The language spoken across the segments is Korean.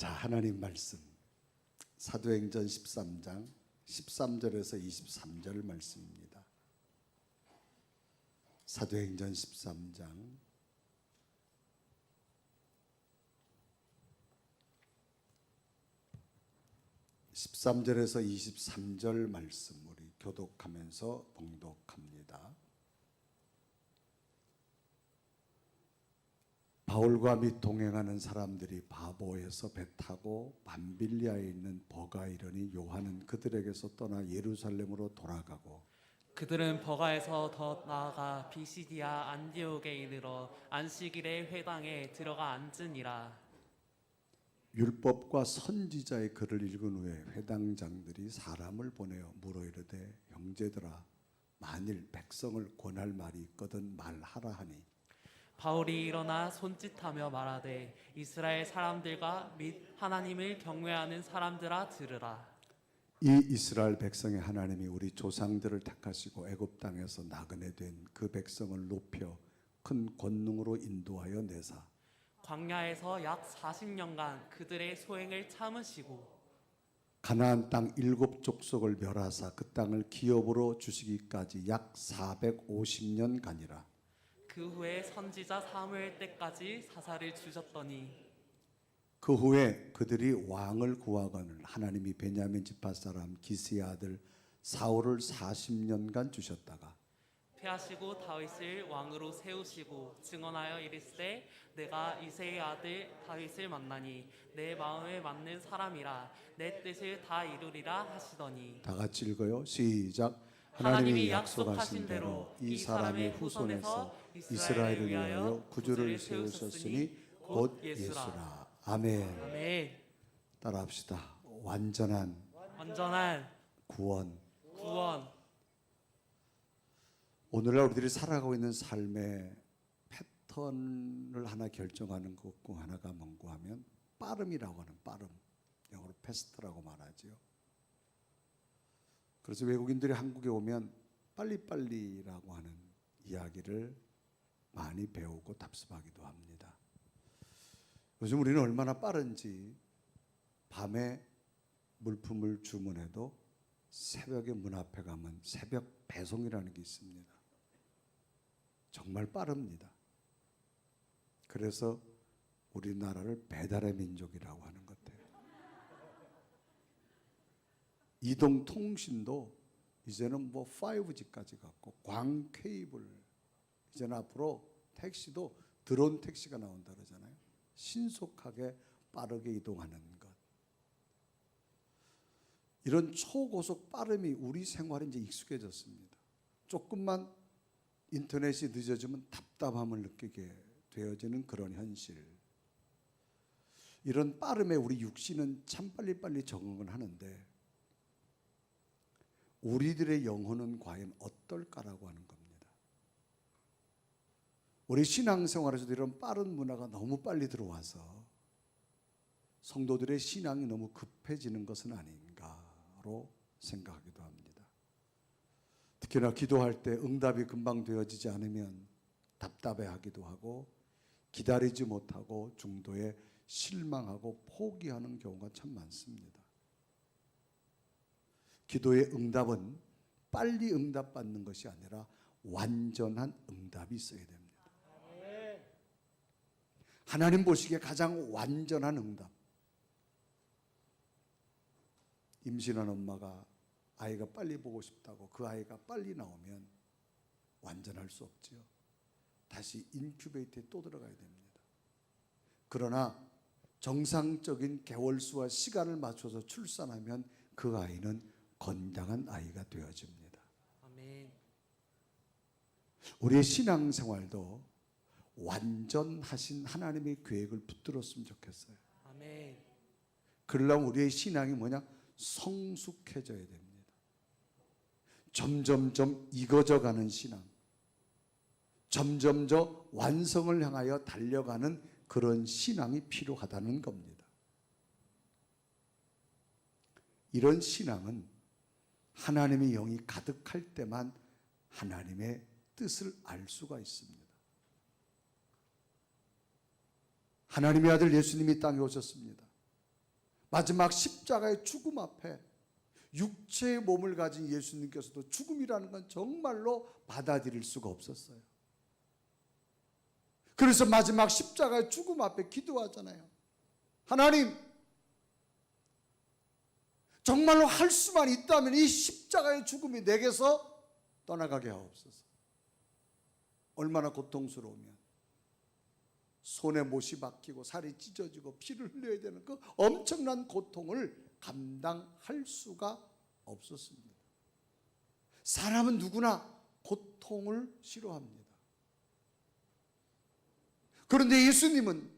자, 하나님 말씀. 사도행전 13장 13절에서 23절 말씀입니다. 사도행전 13장 13절에서 23절 말씀 우리 교독하면서 봉독합니다. 바울과 및 동행하는 사람들이 바보에서 배 타고 밤빌리아에 있는 버가 이르니 요한은 그들에게서 떠나 예루살렘으로 돌아가고 그들은 버가에서 더 나아가 비시디아 안디옥에 이르러 안식일의 회당에 들어가 앉으니라. 율법과 선지자의 글을 읽은 후에 회당장들이 사람을 보내어 물어 이르되 형제들아 만일 백성을 권할 말이 있거든 말하라 하니 바울이 일어나 손짓하며 말하되 이스라엘 사람들과 및 하나님을 경외하는 사람들아 들으라. 이 이스라엘 백성의 하나님이 우리 조상들을 택하시고 애굽 땅에서 나그네 된 그 백성을 높여 큰 권능으로 인도하여 내사. 광야에서 약 40년간 그들의 소행을 참으시고 가나안 땅 일곱 족속을 멸하사 그 땅을 기업으로 주시기까지 약 450년 가니라 그 후에 선지자 사무엘 때까지 사사를 주셨더니 그 후에 그들이 왕을 구하거늘 하나님이 베냐민 지파 사람 기스의 아들 사울을 40년간 주셨다가 패하시고 다윗을 왕으로 세우시고 증언하여 이르시되 내가 이세의 아들 다윗을 만나니 내 마음에 맞는 사람이라 내 뜻을 다 이루리라 하시더니 다 같이 읽어요. 시작. 하나님이 약속하신 대로 이 사람의 후손에서 이스라엘을 위하여 구주를 세우셨으니 곧 예수라. 아멘. 아멘 따라합시다. 완전한 완전한 구원. 구원 오늘날 우리들이 살아가고 있는 삶의 패턴을 하나 결정하는 것중 하나가 뭔고 하면 빠름이라고 하는 빠름. 영어로 패스트라고 말하지요. 그래서 외국인들이 한국에 오면 빨리빨리라고 하는 이야기를 많이 배우고 답습하기도 합니다. 요즘 우리는 얼마나 빠른지 밤에 물품을 주문해도 새벽에 문 앞에 가면 새벽 배송이라는 게 있습니다. 정말 빠릅니다. 그래서 우리나라를 배달의 민족이라고 하는 것 같아요. 이동 통신도 이제는 뭐 5G까지 갔고 광 케이블 이제는 앞으로 택시도 드론 택시가 나온다 그러잖아요. 신속하게 빠르게 이동하는 것. 이런 초고속 빠름이 우리 생활에 이제 익숙해졌습니다. 조금만 인터넷이 늦어지면 답답함을 느끼게 되어지는 그런 현실. 이런 빠름에 우리 육신은 참 빨리빨리 적응을 하는데 우리들의 영혼은 과연 어떨까라고 하는 겁니다. 우리 신앙생활에서도 이런 빠른 문화가 너무 빨리 들어와서 성도들의 신앙이 너무 급해지는 것은 아닌가로 생각하기도 합니다. 특히나 기도할 때 응답이 금방 되어지지 않으면 답답해하기도 하고 기다리지 못하고 중도에 실망하고 포기하는 경우가 참 많습니다. 기도의 응답은 빨리 응답받는 것이 아니라 완전한 응답이 있어야 됩니다. 하나님 보시기에 가장 완전한 응답. 임신한 엄마가 아이가 빨리 보고 싶다고 그 아이가 빨리 나오면 완전할 수 없지요. 다시 인큐베이터에 또 들어가야 됩니다. 그러나 정상적인 개월수와 시간을 맞춰서 출산하면 그 아이는 건강한 아이가 되어집니다. 아멘 우리의 신앙생활도 완전하신 하나님의 계획을 붙들었으면 좋겠어요. 아멘 그러려면 우리의 신앙이 뭐냐? 성숙해져야 됩니다. 점점점 익어져 가는 신앙. 점점점 완성을 향하여 달려가는 그런 신앙이 필요하다는 겁니다. 이런 신앙은 하나님의 영이 가득할 때만 하나님의 뜻을 알 수가 있습니다. 하나님의 아들 예수님이 땅에 오셨습니다. 마지막 십자가의 죽음 앞에 육체의 몸을 가진 예수님께서도 죽음이라는 건 정말로 받아들일 수가 없었어요. 그래서 마지막 십자가의 죽음 앞에 기도하잖아요. 하나님, 정말로 할 수만 있다면 이 십자가의 죽음이 내게서 떠나가게 하옵소서. 얼마나 고통스러우면 손에 못이 박히고 살이 찢어지고 피를 흘려야 되는 그 엄청난 고통을 감당할 수가 없었습니다. 사람은 누구나 고통을 싫어합니다. 그런데 예수님은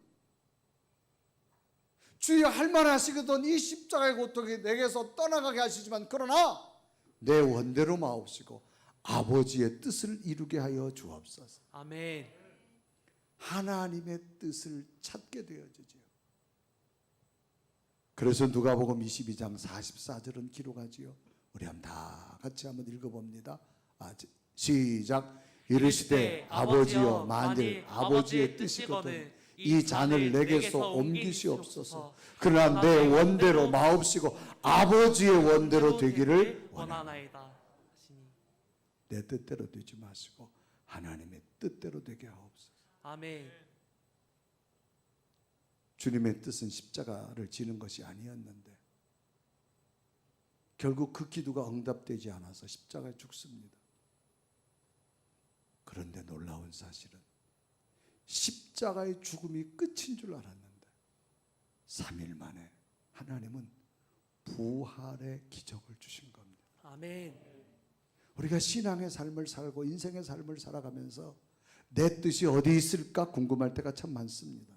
주여 할만하시거든 이 십자가의 고통이 내게서 떠나가게 하시지만 그러나 내 원대로 마옵시고 아버지의 뜻을 이루게 하여 주옵소서. 아멘. 하나님의 뜻을 찾게 되어지죠. 그래서 누가복음 22장 44절은 기록하지요. 우리 한번 다 같이 한번 읽어봅니다. 아, 지- 시작. 이르시되 아버지여 만일 아버지의 뜻이거든 이 잔을 내게서 옮기시옵소서. 그러나 내 원대로 마옵시고 아버지의 원대로 되기를 원하나. 원하나이다. 하시니. 내 뜻대로 되지 마시고 하나님의 뜻대로 되게 하옵소서. 아멘. 주님의 뜻은 십자가를 지는 것이 아니었는데 결국 그 기도가 응답되지 않아서 십자가에 죽습니다. 그런데 놀라운 사실은 십자가의 죽음이 끝인 줄 알았는데 3일 만에 하나님은 부활의 기적을 주신 겁니다. 아멘. 우리가 신앙의 삶을 살고 인생의 삶을 살아가면서 내 뜻이 어디 있을까 궁금할 때가 참 많습니다.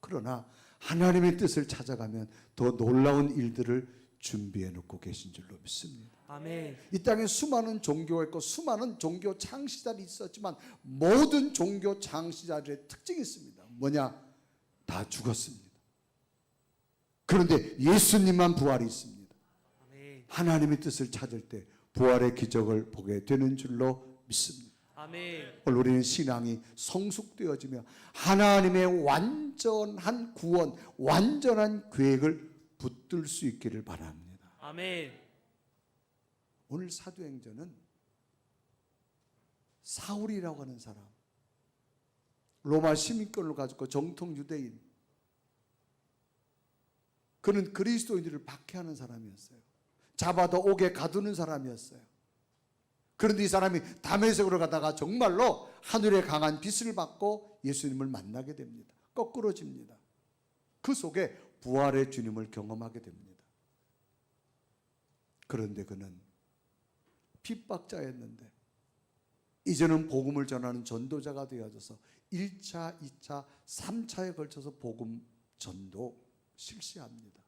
그러나 하나님의 뜻을 찾아가면 더 놀라운 일들을 준비해 놓고 계신 줄로 믿습니다. 아멘. 이 땅에 수많은 종교가 있고 수많은 종교 창시자들이 있었지만 모든 종교 창시자들의 특징이 있습니다. 뭐냐? 다 죽었습니다. 그런데 예수님만 부활이 있습니다. 아멘. 하나님의 뜻을 찾을 때 부활의 기적을 보게 되는 줄로 믿습니다. 아멘. 오늘 우리는 신앙이 성숙되어지며 하나님의 완전한 구원, 완전한 계획을 붙들 수 있기를 바랍니다. 아멘. 오늘 사도행전은 사울이라고 하는 사람, 로마 시민권을 가지고 정통 유대인, 그는 그리스도인들을 박해하는 사람이었어요. 잡아도 옥에 가두는 사람이었어요. 그런데 이 사람이 담에색으로 가다가 정말로 하늘의 강한 빛을 받고 예수님을 만나게 됩니다. 거꾸로 집니다. 그 속에 부활의 주님을 경험하게 됩니다. 그런데 그는 핍박자였는데 이제는 복음을 전하는 전도자가 되어져서 1차, 2차, 3차에 걸쳐서 복음 전도 실시합니다.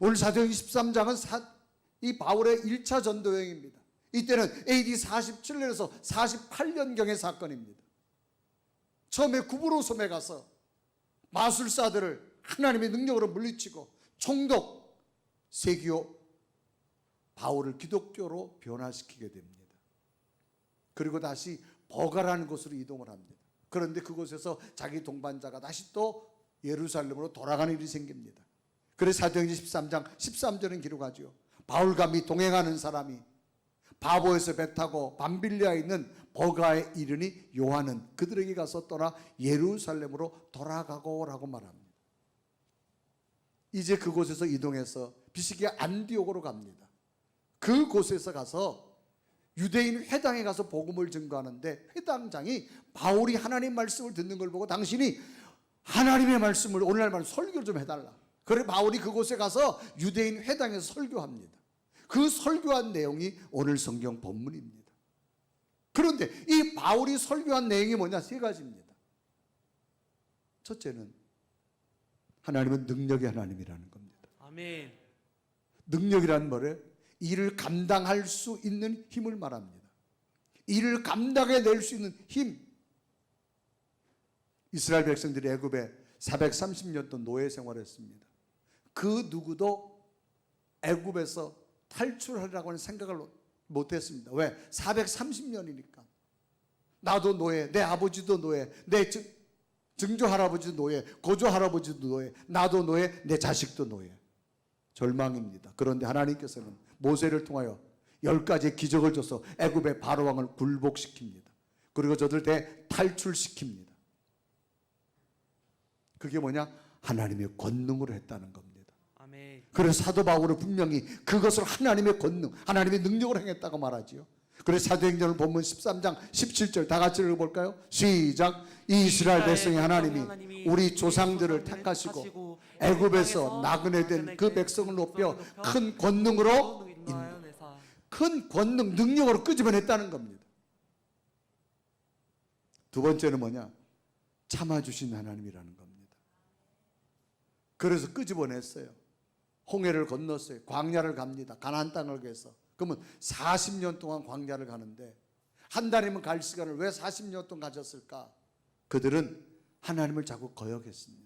오늘 사도행 23장은 이 바울의 1차 전도 여행입니다. 이때는 AD 47년에서 48년경의 사건입니다. 처음에 구브로 섬에 가서 마술사들을 하나님의 능력으로 물리치고 총독 세기오 바울을 기독교로 변화시키게 됩니다. 그리고 다시 버가라는 곳으로 이동을 합니다. 그런데 그곳에서 자기 동반자가 다시 또 예루살렘으로 돌아가는 일이 생깁니다. 그래서 사도행전 13장 13절은 기록하죠. 바울과 미 동행하는 사람이 바보에서 배 타고 밤빌리아에 있는 버가에 이르니 요한은 그들에게 가서 떠나 예루살렘으로 돌아가고 라고 말합니다. 이제 그곳에서 이동해서 비시기아 안디옥으로 갑니다. 그곳에서 가서 유대인 회당에 가서 복음을 증거하는데 회당장이 바울이 하나님 말씀을 듣는 걸 보고 당신이 하나님의 말씀을 오늘날 말 설교를 좀 해달라. 그래 바울이 그곳에 가서 유대인 회당에서 설교합니다. 그 설교한 내용이 오늘 성경 본문입니다. 그런데 이 바울이 설교한 내용이 뭐냐 세 가지입니다. 첫째는 하나님은 능력의 하나님이라는 겁니다. 아멘. 능력이란 뭐래? 일을 감당할 수 있는 힘을 말합니다. 일을 감당해 낼 수 있는 힘. 이스라엘 백성들이 애굽에 430년 동안 노예 생활했습니다. 그 누구도 애굽에서 탈출하려고 하는 생각을 못했습니다. 왜? 430년이니까. 나도 노예, 내 아버지도 노예, 내 증조 할아버지도 노예, 고조 할아버지도 노예, 나도 노예, 내 자식도 노예. 절망입니다. 그런데 하나님께서는 모세를 통하여 열 가지의 기적을 줘서 애굽의 바로 왕을 굴복시킵니다. 그리고 저들 대 탈출시킵니다. 그게 뭐냐? 하나님의 권능으로 했다는 겁니다. 그래서 사도 바울은 분명히 그것을 하나님의 권능, 하나님의 능력으로 행했다고 말하지요. 그래서 사도행전을 보면 13장 17절 다 같이 읽어볼까요? 시작. 이스라엘 백성의 하나님이 우리 조상들을 택하시고 애굽에서 나그네 된 그 백성을 높여 큰 권능으로 큰 권능, 능력으로 끄집어냈다는 겁니다. 두 번째는 뭐냐? 참아주신 하나님이라는 겁니다. 그래서 끄집어냈어요. 홍해를 건넜어요. 광야를 갑니다. 가나안 땅을 위해서. 그러면 40년 동안 광야를 가는데 한 달이면 갈 시간을 왜 40년 동안 가졌을까? 그들은 하나님을 자꾸 거역했습니다.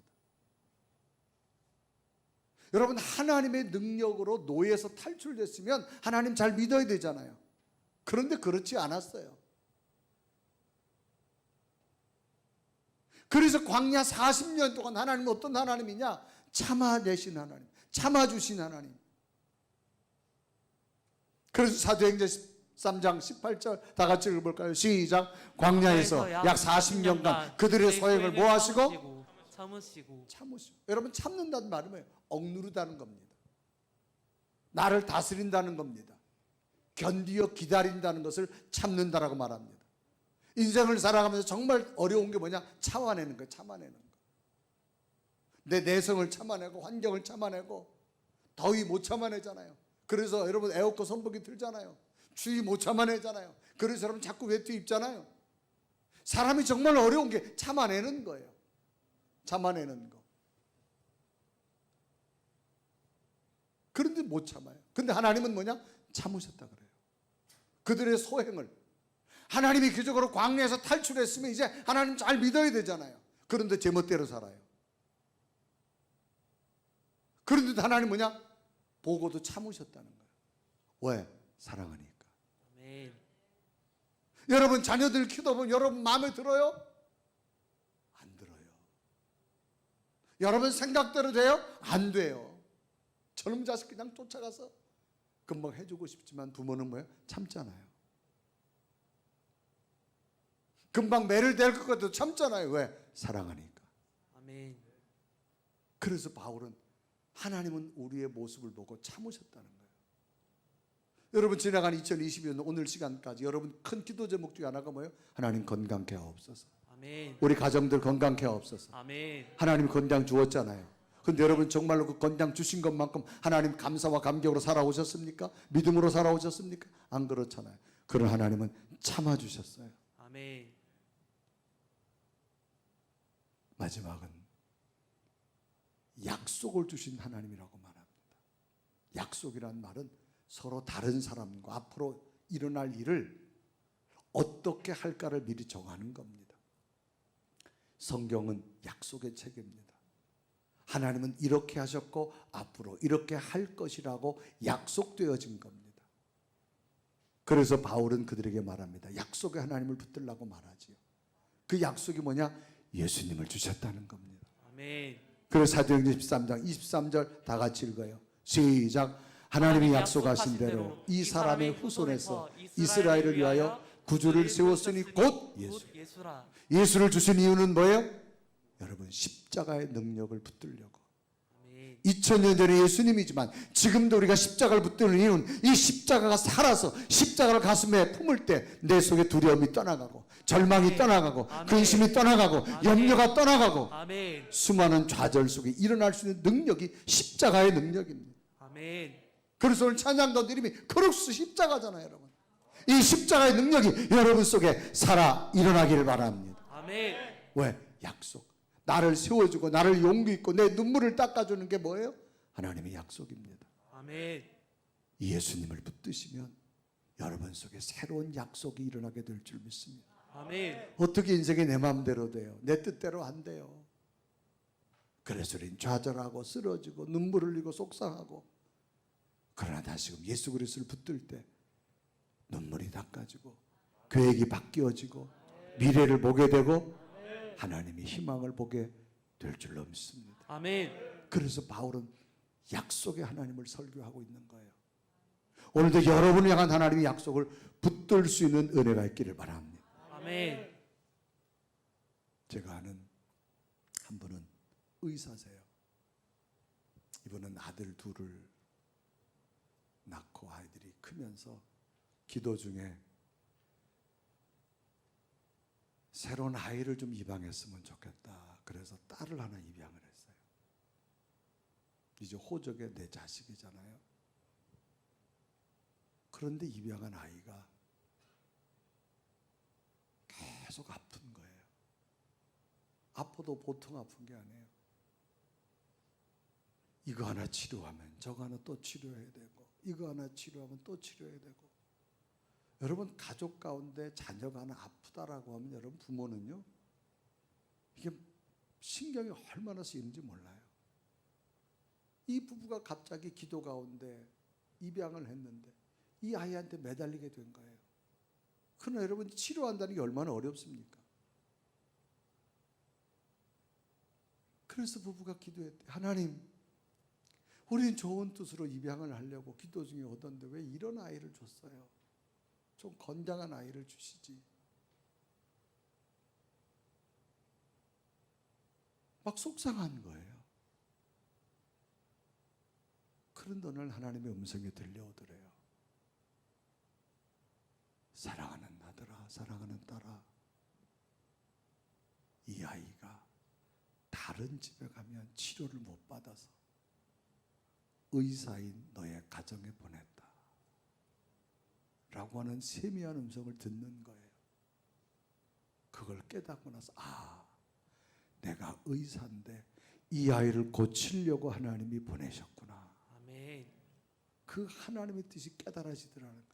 여러분 하나님의 능력으로 노예에서 탈출됐으면 하나님 잘 믿어야 되잖아요. 그런데 그렇지 않았어요. 그래서 광야 40년 동안 하나님 어떤 하나님이냐? 참아내신 하나님, 참아주신 하나님. 그래서 사도행전 13장 18절 다 같이 읽어볼까요? 시작. 광야에서 약 40년간 그들의 소행을 뭐 하시고? 참으시고 참으시고. 여러분 참는다는 말이 뭐예요? 억누르다는 겁니다. 나를 다스린다는 겁니다. 견디어 기다린다는 것을 참는다라고 말합니다. 인생을 살아가면서 정말 어려운 게 뭐냐? 참아내는 거예요. 참아내는 거. 내 내성을 참아내고 환경을 참아내고 더위 못 참아내잖아요. 그래서 여러분 에어컨 선풍기 틀잖아요. 추위 못 참아내잖아요. 그래서 여러분 자꾸 외투 입잖아요. 사람이 정말 어려운 게 참아내는 거예요. 참아내는 거. 그런데 못 참아요. 근데 하나님은 뭐냐? 참으셨다 그래요. 그들의 소행을 하나님이 기적으로 광야에서 탈출했으면 이제 하나님 잘 믿어야 되잖아요. 그런데 제멋대로 살아요. 그런데 하나님 뭐냐? 보고도 참으셨다는 거예요. 왜? 사랑하니까. 아멘. 여러분 자녀들 키우다 보면 여러분 마음에 들어요? 안 들어요. 여러분 생각대로 돼요? 안 돼요. 저놈 자식 그냥 쫓아가서 금방 해주고 싶지만 부모는 뭐예요? 참잖아요. 금방 매를 댈것 같아도 참잖아요. 왜? 사랑하니까. 아멘. 그래서 바울은 하나님은 우리의 모습을 보고 참으셨다는 거예요. 여러분 지나간 2020년 오늘 시간까지 여러분 큰 기도 제목 중에 하나가 뭐예요? 하나님 건강케 하옵소서. 아멘. 우리 가정들 건강케 하옵소서. 아멘. 하나님 건강 주었잖아요. 근데 여러분 정말로 그 건강 주신 것만큼 하나님 감사와 감격으로 살아오셨습니까? 믿음으로 살아오셨습니까? 안 그렇잖아요. 그런 하나님은 참아 주셨어요. 아멘. 마지막은 약속을 주신 하나님이라고 말합니다. 약속이란 말은 서로 다른 사람과 앞으로 일어날 일을 어떻게 할까를 미리 정하는 겁니다. 성경은 약속의 책입니다. 하나님은 이렇게 하셨고 앞으로 이렇게 할 것이라고 약속되어진 겁니다. 그래서 바울은 그들에게 말합니다. 약속의 하나님을 붙들라고 말하지요. 그 약속이 뭐냐? 예수님을 주셨다는 겁니다. 아멘. 그래서 사도행전 13장 23절 다 같이 읽어요. 시작. 하나님이 약속하신 대로 이 사람의 후손에서 이스라엘을 위하여 구주를 세웠으니 곧 예수. 예수를 주신 이유는 뭐예요? 여러분 십자가의 능력을 붙들려고. 아멘. 2000년 전에 예수님이지만 지금도 우리가 십자가를 붙드는 이유는 이 십자가가 살아서 십자가를 가슴에 품을 때 내 속에 두려움이 떠나가고 절망이 아멘. 떠나가고 아멘. 근심이 떠나가고 아멘. 염려가 떠나가고 아멘. 수많은 좌절 속에 일어날 수 있는 능력이 십자가의 능력입니다. 아멘. 그래서 오늘 찬양가도 이름이 크루스 십자가잖아요, 여러분. 이 십자가의 능력이 여러분 속에 살아 일어나기를 바랍니다. 아멘. 왜? 약속. 나를 세워주고 나를 용기 있고 내 눈물을 닦아주는 게 뭐예요? 하나님의 약속입니다. 아멘. 이 예수님을 붙드시면 여러분 속에 새로운 약속이 일어나게 될 줄 믿습니다. 아멘. 어떻게 인생이 내 마음대로 돼요? 내 뜻대로 안 돼요. 그래서 우린 좌절하고 쓰러지고 눈물 흘리고 속상하고 그러나 다시금 예수 그리스도를 붙들 때 눈물이 닦아지고 계획이 바뀌어지고 미래를 보게 되고 하나님이 희망을 보게 될 줄로 믿습니다. 아멘. 그래서 바울은 약속의 하나님을 설교하고 있는 거예요. 오늘도 여러분을 향한 하나님의 약속을 붙들 수 있는 은혜가 있기를 바랍니다. 아멘. 제가 아는 한 분은 의사세요. 이분은 아들 둘을 낳고 아이들이 크면서 기도 중에 새로운 아이를 좀 입양했으면 좋겠다. 그래서 딸을 하나 입양을 했어요. 이제 호적의 내 자식이잖아요. 그런데 입양한 아이가 계속 아픈 거예요. 아파도 보통 아픈 게 아니에요. 이거 하나 치료하면 저거 하나 또 치료해야 되고 이거 하나 치료하면 또 치료해야 되고 여러분 가족 가운데 자녀가 하나 아프다라고 하면 여러분 부모는요 이게 신경이 얼마나 쓰이는지 몰라요. 이 부부가 갑자기 기도 가운데 입양을 했는데 이 아이한테 매달리게 된 거예요. 그러나 여러분 치료한다는 게 얼마나 어렵습니까? 그래서 부부가 기도했대. 하나님, 우리는 좋은 뜻으로 입양을 하려고 기도 중에 오던데 왜 이런 아이를 줬어요? 좀 건장한 아이를 주시지. 막 속상한 거예요. 그런데 오늘 하나님의 음성이 들려오더래요. 사랑하는 아들아, 사랑하는 딸아, 이 아이가 다른 집에 가면 치료를 못 받아서 의사인 너의 가정에 보냈다. 라고 하는 세미한 음성을 듣는 거예요. 그걸 깨닫고 나서, 아, 내가 의사인데 이 아이를 고치려고 하나님이 보내셨구나. 아멘. 그 하나님의 뜻이 깨달아지더라는.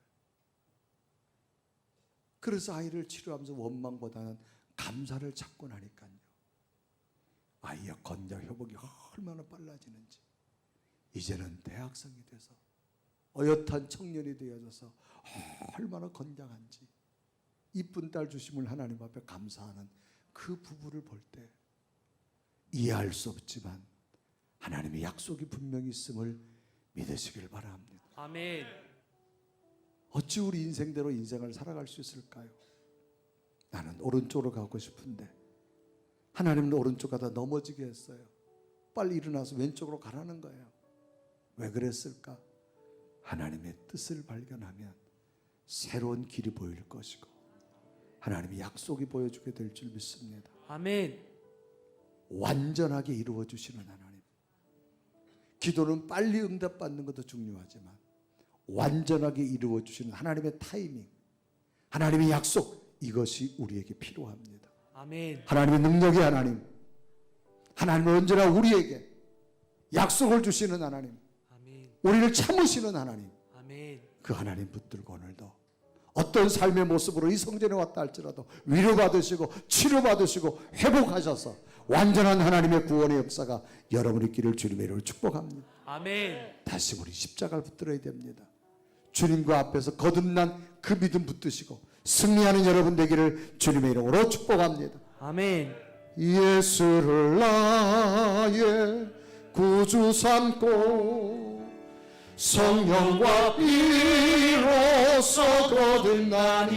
그래서 아이를 치료하면서 원망보다는 감사를 찾고 나니까요. 아이의 건강 회복이 얼마나 빨라지는지. 이제는 대학생이 돼서 어엿한 청년이 되어져서 얼마나 건강한지. 이쁜 딸 주심을 하나님 앞에 감사하는 그 부부를 볼 때 이해할 수 없지만 하나님의 약속이 분명히 있음을 믿으시길 바랍니다. 아멘. 어찌 우리 인생대로 인생을 살아갈 수 있을까요? 나는 오른쪽으로 가고 싶은데 하나님은 오른쪽 가다 넘어지게 했어요. 빨리 일어나서 왼쪽으로 가라는 거예요. 왜 그랬을까? 하나님의 뜻을 발견하면 새로운 길이 보일 것이고 하나님의 약속이 보여주게 될 줄 믿습니다. 아멘. 완전하게 이루어 주시는 하나님. 기도는 빨리 응답받는 것도 중요하지만 완전하게 이루어 주시는 하나님의 타이밍, 하나님의 약속 이것이 우리에게 필요합니다. 아멘. 하나님의 능력의 하나님, 하나님은 언제나 우리에게 약속을 주시는 하나님, 아멘. 우리를 참으시는 하나님, 아멘. 그 하나님 붙들고 오늘도 어떤 삶의 모습으로 이 성전에 왔다 할지라도 위로받으시고 치료받으시고 회복하셔서 완전한 하나님의 구원의 역사가 여러분의 길을 주님의 이름으로 축복합니다. 아멘. 다시 우리 십자가를 붙들어야 됩니다. 주님과 앞에서 거듭난 그 믿음 붙드시고 승리하는 여러분 되기를 주님의 이름으로 축복합니다. 아멘. 예수를 나의 구주 삼고 성령과 비로소 거듭나니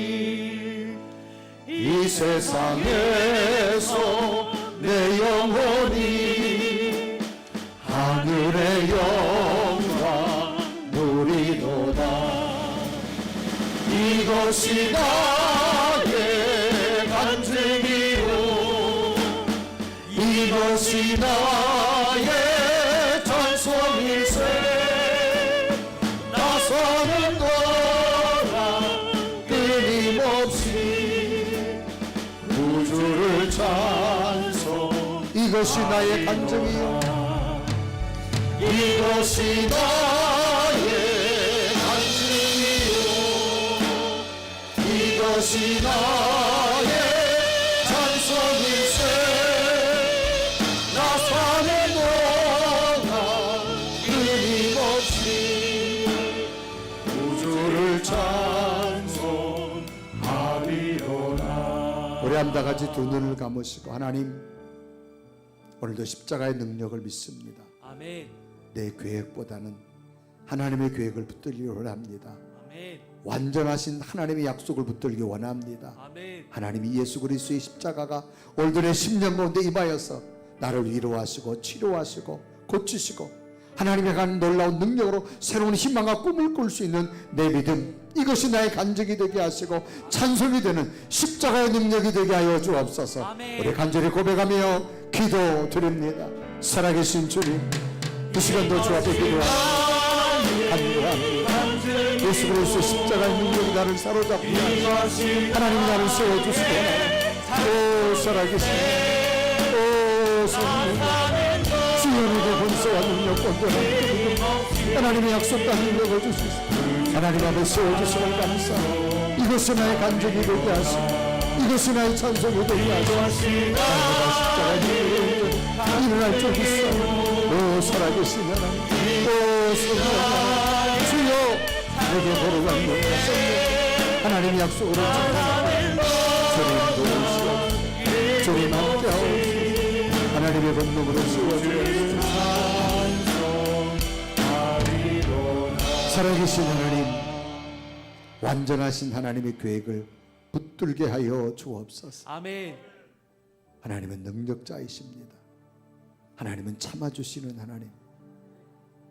이 세상에서 내 영혼이 것이 나의 간증이요 이것이 나의 찬송일세. 나서는 거라 끊임없이 우주를 찬송. 이것이 나의 간증이요. 이것이 나 것이 나의 찬송일세 나 사는 동안 끊임없이 우주를 찬송하리로다 우리 우리 다 같이 두 눈을 감으시고 하나님 오늘도 십자가의 능력을 믿습니다. 아멘. 내 계획보다는 하나님의 계획을 붙들기 원합니다. 아멘. 완전하신 하나님의 약속을 붙들기 원합니다. 아멘. 하나님이 예수 그리스도의 십자가가 올들의 10년 가운데 임하여서 나를 위로하시고 치료하시고 고치시고 하나님의 간 놀라운 능력으로 새로운 희망과 꿈을 꿀 수 있는 내 믿음 이것이 나의 간증이 되게 하시고 찬송이 되는 십자가의 능력이 되게 하여 주옵소서 아멘. 우리 간절히 고백하며 기도 드립니다 살아계신 주님 이 시간도 주 앞에 기도합니다 간구합니다 예수 그리스도 십자가의 능력이 나를 사로잡고 하나님 나를 세워주시고 오 살아계신 오 성령 주연의 본세와 능력 그 하나님의 약속 과 능력을 주시소 하나님 앞에 세워주시면 감사하고 이것이 나의 간증이 되게 하시고 이것이 나의 찬송이 되게 하시고 하나님의 십자가의 능력을 일어날 줄 믿사오 오 살아계신 하나님. 오 성령 내게 걸어가는 성령 하나님의 약속으로 주님 도우시옵소서 주님 함께하옵소서 하나님의 권능으로 세워주옵소서 살아계신 하나님 완전하신 하나님의 계획을 붙들게 하여 주옵소서. 아멘. 하나님은 능력자이십니다. 하나님은 참아주시는 하나님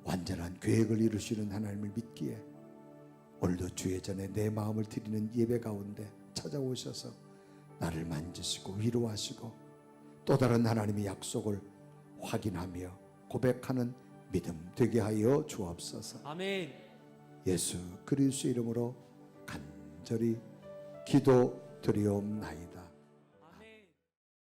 완전한 계획을 이루시는 하나님을 믿기에 오늘도 주의 전에 내 마음을 드리는 예배 가운데 찾아오셔서 나를 만지시고 위로하시고 또 다른 하나님의 약속을 확인하며 고백하는 믿음 되게 하여 주옵소서. 아멘. 예수 그리스도 이름으로 간절히 기도 드리옵나이다.